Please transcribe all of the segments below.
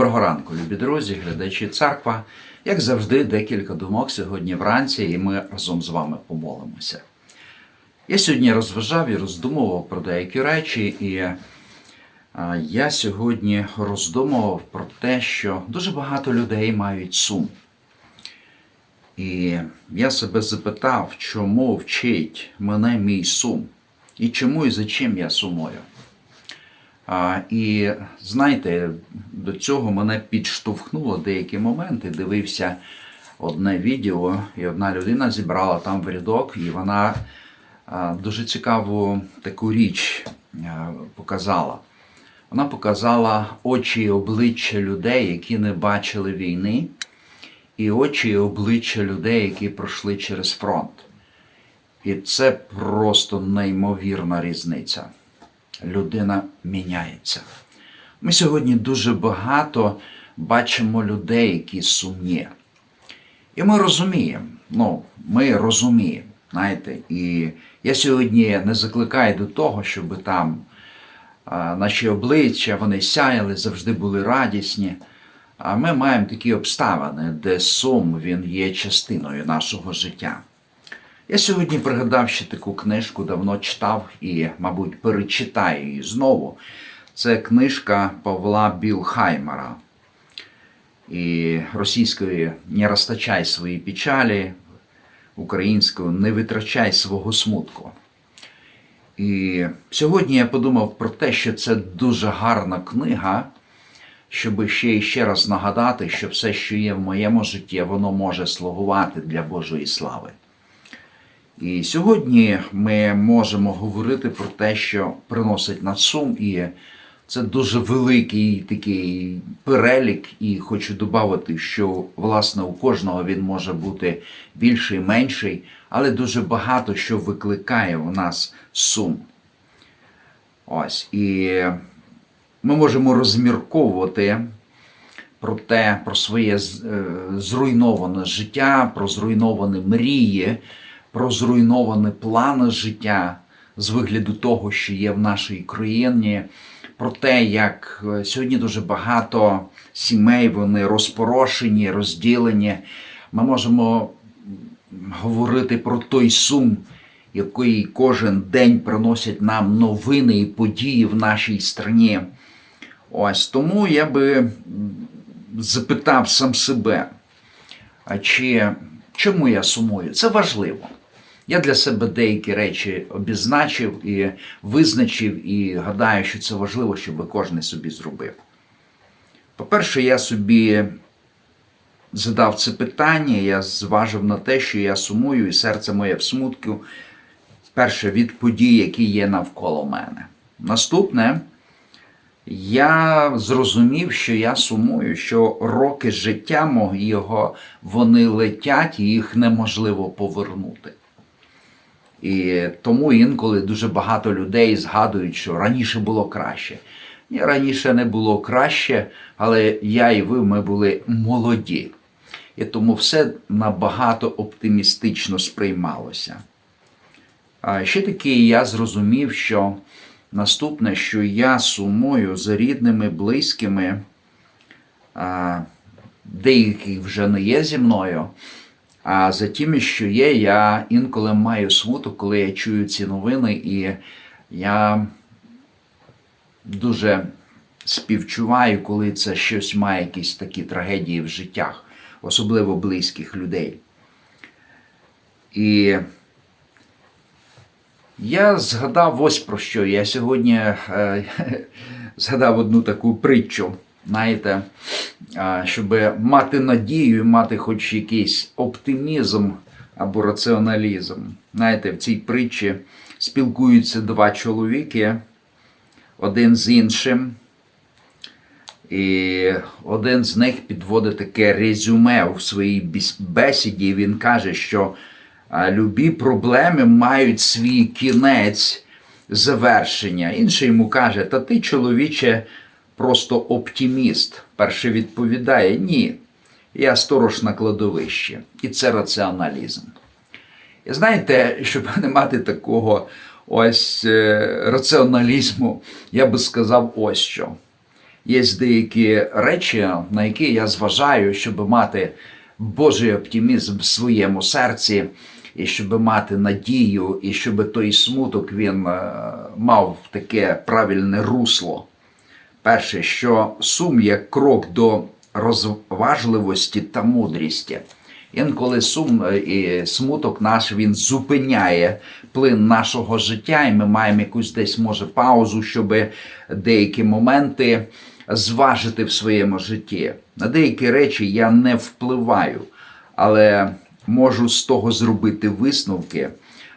Доброго ранку, любі друзі, глядачі церква. Як завжди, декілька думок сьогодні вранці, і ми разом з вами помолимося. Я сьогодні розважав і роздумував про деякі речі, і е, я сьогодні роздумував про те, що дуже багато людей мають сум. І я себе запитав, чому вчить мене мій сум, і чому і за чим я сумую. І знаєте, до цього мене підштовхнуло деякі моменти. Дивився одне відео, і одна людина зібрала там в рядок, і вона дуже цікаву таку річ показала. Вона показала очі і обличчя людей, які не бачили війни, і очі і обличчя людей, які пройшли через фронт. І це просто неймовірна різниця людина міняється. Ми сьогодні дуже багато бачимо людей, які сумні. І ми розуміємо, ну, ми розуміємо, знаєте, і я сьогодні не закликаю до того, щоб там а, наші обличчя, вони сяяли, завжди були радісні. А ми маємо такі обставини, де сум він є частиною нашого життя. Я сьогодні пригадав ще таку книжку, давно читав і, мабуть, перечитаю її знову. Це книжка Павла Білхаймера. І російською не розтачай свої печалі, українською не витрачай свого смутку. І сьогодні я подумав про те, що це дуже гарна книга, щоб ще і ще раз нагадати, що все, що є в моєму житті, воно може слугувати для Божої слави. І сьогодні ми можемо говорити про те, що приносить на сум, і це дуже великий такий перелік. І хочу додати, що власне у кожного він може бути більший, менший, але дуже багато що викликає у нас сум. Ось і ми можемо розмірковувати про те, про своє е, зруйноване життя, про зруйновані мрії про зруйноване плани життя з вигляду того, що є в нашій країні, про те, як е, сьогодні дуже багато сімей вони розпорошені, розділені. Ми можемо говорити про той сум, який кожен день приносять нам новини і події в нашій страні. Ось тому я би запитав сам себе, а чи чому я сумую? Це важливо. Я для себе деякі речі обізначив і визначив, і гадаю, що це важливо, щоб кожен собі зробив. По-перше, я собі задав це питання, я зважив на те, що я сумую, і серце моє в смутку. Перше від подій, які є навколо мене. Наступне, я зрозумів, що я сумую, що роки життя мого вони летять і їх неможливо повернути. І тому інколи дуже багато людей згадують, що раніше було краще. Ні, раніше не було краще, але я і ви ми були молоді. І тому все набагато оптимістично сприймалося. А ще таки я зрозумів, що наступне, що я сумую за рідними, близькими, а, деякі вже не є зі мною. А за тими, що є, я інколи маю смуток, коли я чую ці новини, і я дуже співчуваю, коли це щось має якісь такі трагедії в життях, особливо близьких людей. І я згадав ось про що. Я сьогодні е, згадав одну таку притчу. Знаєте, щоб мати надію і мати хоч якийсь оптимізм або раціоналізм. Знаєте, в цій притчі спілкуються два чоловіки, один з іншим. І один з них підводить таке резюме у своїй бесіді. Він каже, що любі проблеми мають свій кінець завершення. Інший йому каже: Та ти, чоловіче, просто оптиміст. Перший відповідає: Ні, я сторож на кладовищі. І це раціоналізм. І знаєте, щоб не мати такого ось е, раціоналізму, я би сказав ось що. є деякі речі, на які я зважаю, щоб мати Божий оптимізм в своєму серці, і щоб мати надію, і щоб той смуток він е, мав таке правильне русло. Перше, що сум є крок до розважливості та мудрості. Інколи сум е, і смуток наш він зупиняє плин нашого життя, і ми маємо якусь десь може паузу, щоб деякі моменти зважити в своєму житті. На деякі речі я не впливаю, але можу з того зробити висновки,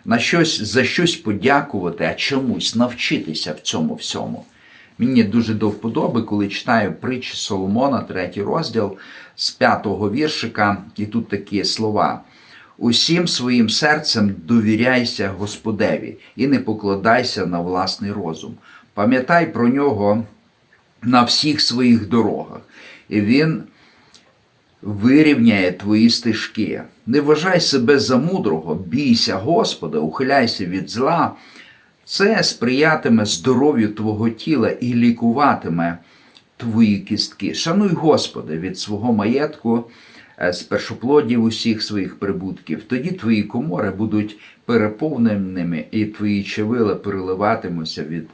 на щось за щось подякувати, а чомусь навчитися в цьому всьому. Мені дуже до вподоби, коли читаю притчі Соломона, третій розділ з п'ятого віршика, і тут такі слова. Усім своїм серцем довіряйся Господеві і не покладайся на власний розум. Пам'ятай про нього на всіх своїх дорогах, і він вирівняє твої стежки. Не вважай себе за мудрого, бійся Господа, ухиляйся від зла. Це сприятиме здоров'ю твого тіла і лікуватиме твої кістки. Шануй Господа від свого маєтку, е, з першоплодів усіх своїх прибутків. Тоді твої комори будуть переповненими, і твої чевила переливатимуться від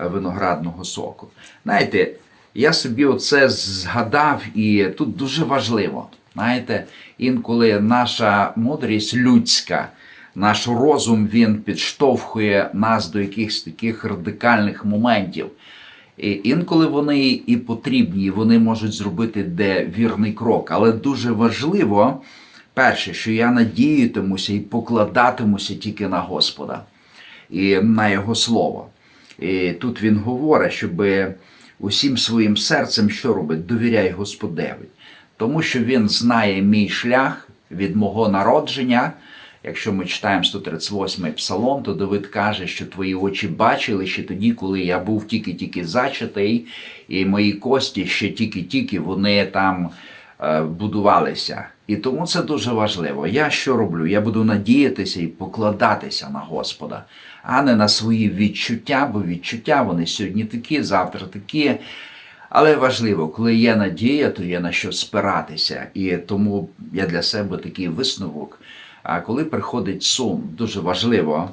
е, виноградного соку. Знаєте, я собі оце згадав, і тут дуже важливо. Знаєте, інколи наша мудрість людська, наш розум він підштовхує нас до якихось таких радикальних моментів. І інколи вони і потрібні, вони можуть зробити де вірний крок. Але дуже важливо, перше, що я надіятимуся і покладатимуся тільки на Господа і на Його Слово. І тут він говорить, щоб усім своїм серцем що робить? Довіряй Господеві. Тому що він знає мій шлях від мого народження. Якщо ми читаємо 138-й псалом, то Давид каже, що твої очі бачили ще тоді, коли я був тільки-тільки зачатий, і мої кості ще тільки-тільки вони там е, будувалися. І тому це дуже важливо. Я що роблю? Я буду надіятися і покладатися на Господа, а не на свої відчуття, бо відчуття вони сьогодні такі, завтра такі. Але важливо, коли є надія, то є на що спиратися. І тому я для себе такий висновок. А коли приходить сум, дуже важливо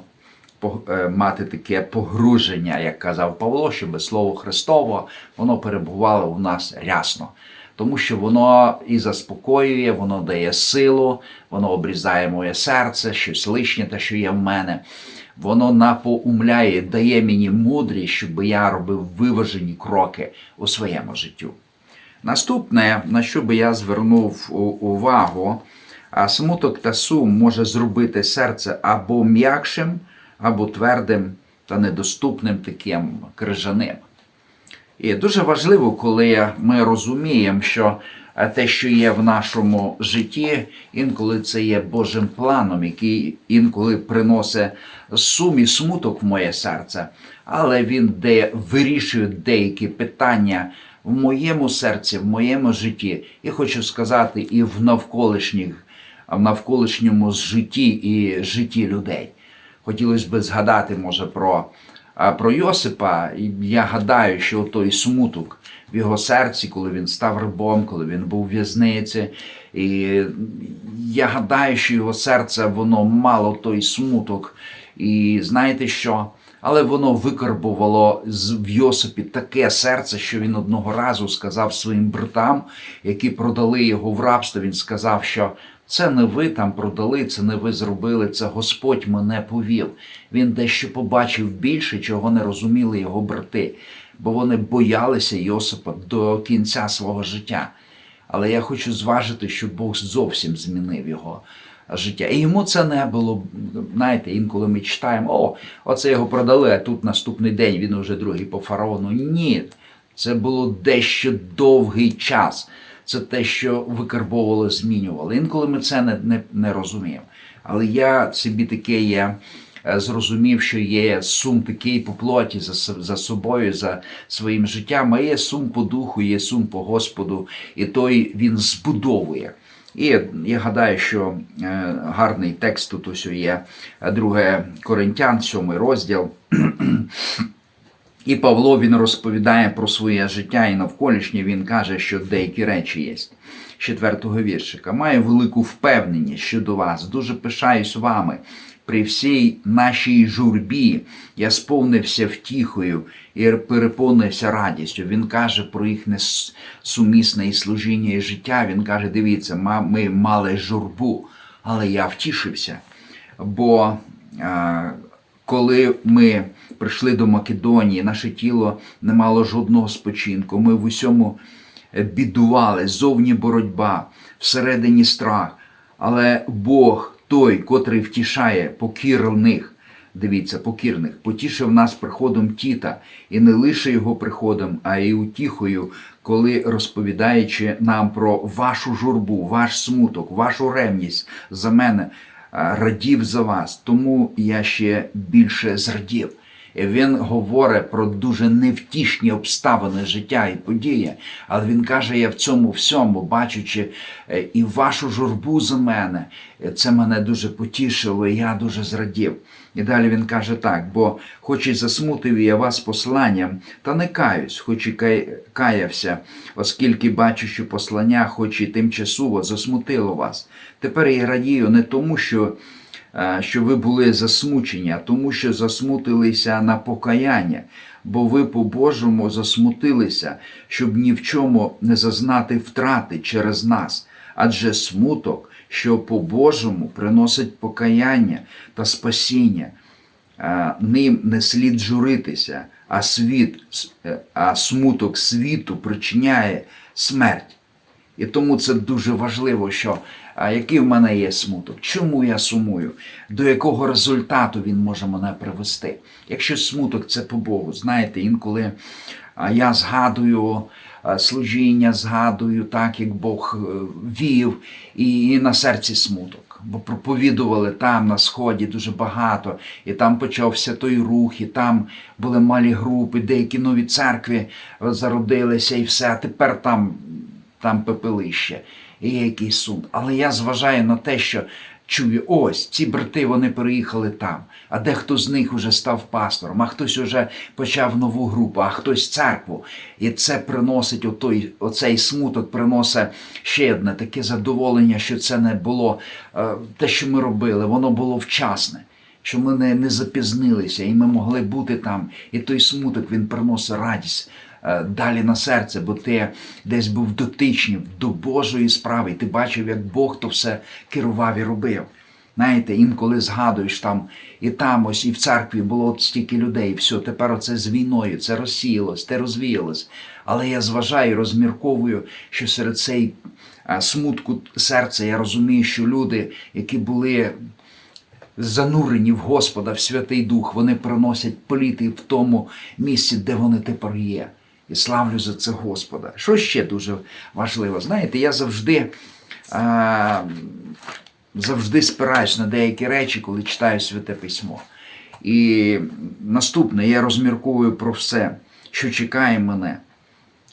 е, мати таке погруження, як казав Павло, щоб слово Христово воно перебувало в нас рясно. Тому що воно і заспокоює, воно дає силу, воно обрізає моє серце, щось лишнє, те, що є в мене. Воно напоумляє, дає мені мудрість, щоб я робив виважені кроки у своєму життю. Наступне, на що би я звернув увагу, а смуток та сум може зробити серце або м'якшим, або твердим та недоступним таким крижаним. І дуже важливо, коли ми розуміємо, що те, що є в нашому житті, інколи це є Божим планом, який інколи приносить сум і смуток в моє серце, але він де вирішує деякі питання в моєму серці, в моєму житті, і хочу сказати, і в навколишніх, в навколишньому житті і житті людей. Хотілося б згадати, може, про, про Йосипа. Я гадаю, що той смуток в його серці, коли він став рабом, коли він був в в'язниці. І я гадаю, що його серце воно мало той смуток. І знаєте що? Але воно викарбувало в Йосипі таке серце, що він одного разу сказав своїм братам, які продали його в рабство. Він сказав, що це не ви там продали, це не ви зробили, це Господь мене повів. Він дещо побачив більше, чого не розуміли його брати, бо вони боялися Йосипа до кінця свого життя. Але я хочу зважити, що Бог зовсім змінив його життя. І йому це не було, знаєте, інколи ми читаємо, о, оце його продали, а тут наступний день він уже другий по фараону. Ні, це було дещо довгий час. Це те, що викарбовувало, змінювало. Інколи ми це не, не, не розуміємо. Але я собі таке є. е, Зрозумів, що є сум такий по плоті за, за собою, за своїм життям, а є сум по духу, є сум по Господу, і той він збудовує. І я гадаю, що е, гарний текст тут ось є, 2 Коринтян, 7 розділ. І Павло він розповідає про своє життя і навколишнє він каже, що деякі речі є. Четвертого віршика. Маю велику впевненість щодо вас. Дуже пишаюсь вами. При всій нашій журбі я сповнився втіхою і переповнився радістю. Він каже про їхнє сумісне і служіння і життя. Він каже: дивіться, ми мали журбу, але я втішився. Бо коли ми прийшли до Македонії, наше тіло не мало жодного спочинку. Ми в усьому е, бідували, зовні боротьба, всередині страх. Але Бог, той, котрий втішає покірних, дивіться, покірних, потішив нас приходом Тіта, і не лише його приходом, а й утіхою, коли розповідаючи нам про вашу журбу, ваш смуток, вашу ревність за мене, радів за вас, тому я ще більше зрадів. Він говорить про дуже невтішні обставини життя і події, але він каже: я в цьому всьому, бачучи е, і вашу журбу за мене, е, це мене дуже потішило, і я дуже зрадів. І далі він каже так: бо, хоч і засмутив я вас посланням, та не каюсь, хоч і каявся, оскільки бачу, що послання, хоч і тимчасово засмутило вас. Тепер я радію не тому, що що ви були засмучені, а тому, що засмутилися на покаяння, бо ви по-божому засмутилися, щоб ні в чому не зазнати втрати через нас. Адже смуток, що по-божому приносить покаяння та спасіння, е, ним не слід журитися, а світ, е, а смуток світу причиняє смерть. І тому це дуже важливо, що а, який в мене є смуток, чому я сумую, до якого результату він може мене привести. Якщо смуток це по Богу, знаєте, інколи я згадую служіння, згадую так, як Бог е, вів, і, на серці смуток. Бо проповідували там на сході дуже багато, і там почався той рух, і там були малі групи, деякі нові церкви е, зародилися, і все. А тепер там там пепелище, і є якийсь сум. Але я зважаю на те, що чую, ось ці брати вони переїхали там, а дехто з них вже став пастором, а хтось вже почав нову групу, а хтось церкву. І це приносить отой, оцей смуток, приносить ще одне таке задоволення, що це не було е, те, що ми робили, воно було вчасне. Що ми не, не запізнилися, і ми могли бути там. І той смуток він приносить радість далі на серце, бо ти десь був дотичним до Божої справи, і ти бачив, як Бог то все керував і робив. Знаєте, інколи згадуєш там, і там ось, і в церкві було от стільки людей, і все, тепер оце з війною, це розсіялось, те розвіялось. Але я зважаю, розмірковую, що серед цей е, смутку серця я розумію, що люди, які були занурені в Господа, в Святий Дух, вони приносять пліти в тому місці, де вони тепер є. І славлю за це Господа. Що ще дуже важливо? Знаєте, я завжди, а, завжди спираюсь на деякі речі, коли читаю Святе Письмо. І наступне, я розмірковую про все, що чекає мене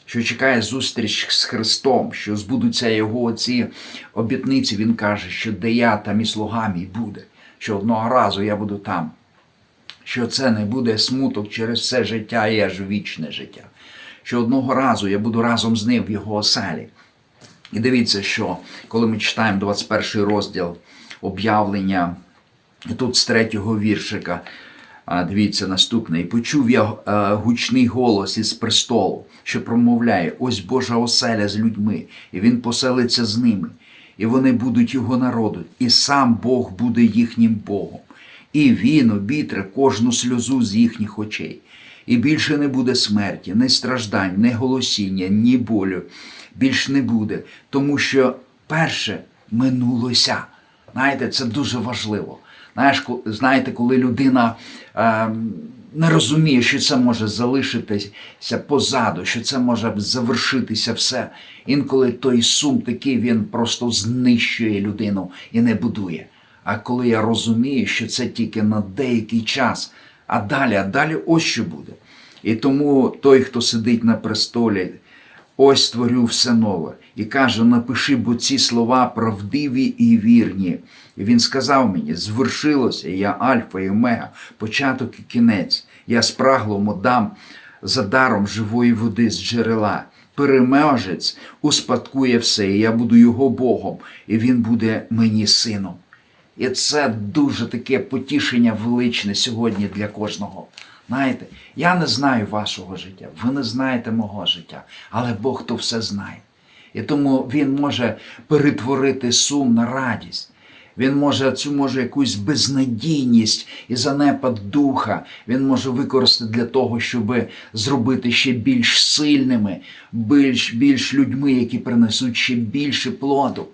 що чекає зустріч з Христом, що збудуться його ці обітниці. Він каже, що де я, там і слуга мій буде, що одного разу я буду там, що це не буде смуток через все життя і аж вічне життя, що одного разу я буду разом з ним в його оселі. І дивіться, що коли ми читаємо 21 розділ об'явлення, тут з третього віршика, дивіться наступне. І почув я е, гучний голос із престолу, що промовляє: ось Божа оселя з людьми, і він поселиться з ними, і вони будуть його народом, і сам Бог буде їхнім Богом. І він обітре кожну сльозу з їхніх очей. І більше не буде смерті, ні страждань, ні голосіння, ні болю. Більш не буде, тому що перше минулося. Знаєте, це дуже важливо. Знаєш, знаєте, коли людина е, не розуміє, що це може залишитися позаду, що це може завершитися все. Інколи той сум такий він просто знищує людину і не будує. А коли я розумію, що це тільки на деякий час, а далі, а далі ось що буде. І тому той, хто сидить на престолі, ось створю все нове. І каже: напиши, бо ці слова правдиві і вірні. І він сказав мені: звершилося, я Альфа і Омега, початок і кінець. Я спраглому дам за даром живої води з джерела. Переможець успадкує все, і я буду його Богом, і він буде мені сином. І це дуже таке потішення величне сьогодні для кожного. Знаєте, я не знаю вашого життя, ви не знаєте мого життя, але Бог то все знає. І тому Він може перетворити сум на радість. Він може цю може якусь безнадійність і занепад духа. Він може використати для того, щоб зробити ще більш сильними, більш, більш людьми, які принесуть ще більше плоду.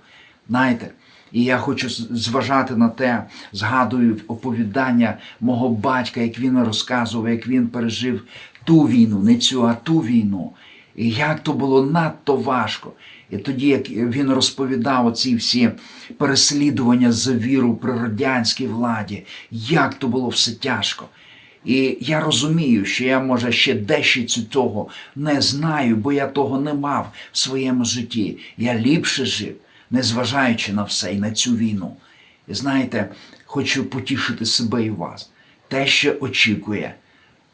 Знаєте, і я хочу зважати на те, згадую оповідання мого батька, як він розказував, як він пережив ту війну, не цю, а ту війну. І як то було надто важко. І тоді, як він розповідав оці всі переслідування за віру при радянській владі, як то було все тяжко. І я розумію, що я, може, ще дещо того не знаю, бо я того не мав в своєму житті. Я ліпше жив, незважаючи на все і на цю війну. І знаєте, хочу потішити себе і вас. Те, що очікує,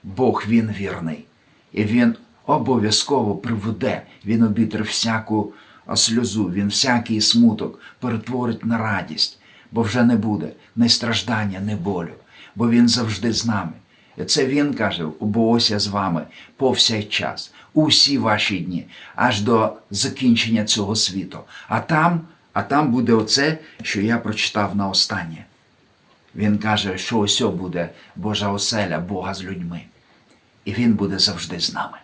Бог він вірний. І він обов'язково приведе, він обітре всяку сльозу, він всякий смуток перетворить на радість, бо вже не буде ні страждання, ні болю, бо він завжди з нами. І це він каже, бо ось я з вами повсякчас, усі ваші дні, аж до закінчення цього світу. А там, а там буде оце, що я прочитав на останнє. Він каже, що ось буде Божа оселя, Бога з людьми. І Він буде завжди з нами.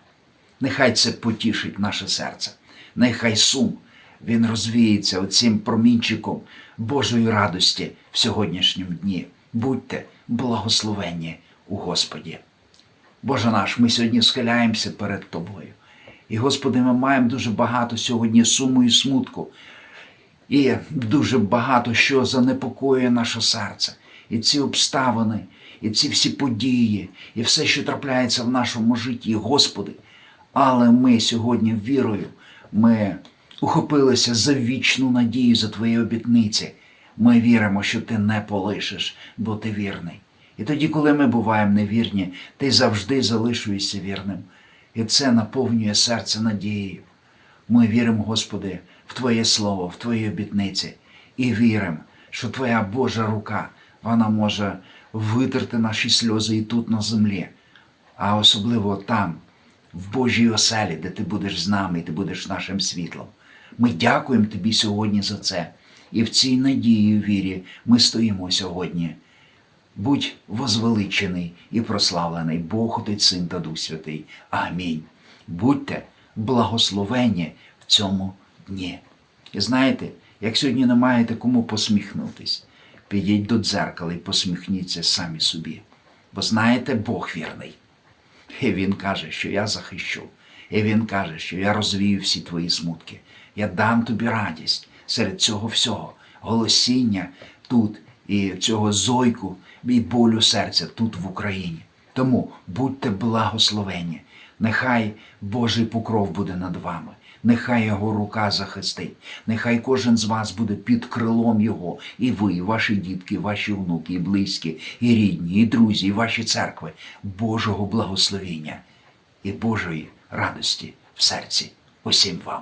Нехай це потішить наше серце. Нехай сум він розвіється оцим промінчиком Божої радості в сьогоднішньому дні. Будьте благословенні у Господі. Боже наш, ми сьогодні схиляємося перед Тобою. І, Господи, ми маємо дуже багато сьогодні суму і смутку. І дуже багато що занепокоює наше серце. І ці обставини, і ці всі події, і все, що трапляється в нашому житті, Господи. Але ми сьогодні вірою, ми ухопилися за вічну надію за Твої обітниці. Ми віримо, що Ти не полишиш, бо Ти вірний. І тоді, коли ми буваємо невірні, Ти завжди залишуєшся вірним. І це наповнює серце надією. Ми віримо, Господи, в Твоє Слово, в Твої обітниці, і віримо, що Твоя Божа рука вона може витерти наші сльози і тут на землі, а особливо там, в Божій оселі, де Ти будеш з нами, і Ти будеш нашим світлом. Ми дякуємо Тобі сьогодні за це. І в цій надії і вірі ми стоїмо сьогодні. Будь возвеличений і прославлений Бог Отець Син та Дух Святий. Амінь. Будьте благословені в цьому дні. І знаєте, як сьогодні не маєте кому посміхнутись, підіть до дзеркала і посміхніться самі собі. Бо знаєте, Бог вірний. І Він каже, що я захищу. І Він каже, що я розвію всі твої смутки. Я дам тобі радість серед цього всього, голосіння тут і цього зойку і болю серця тут в Україні. Тому будьте благословені. Нехай Божий покров буде над вами. Нехай його рука захистить, нехай кожен з вас буде під крилом Його, і ви, і ваші дітки, ваші внуки, і близькі, і рідні, і друзі, і ваші церкви, Божого благословіння і Божої радості в серці усім вам.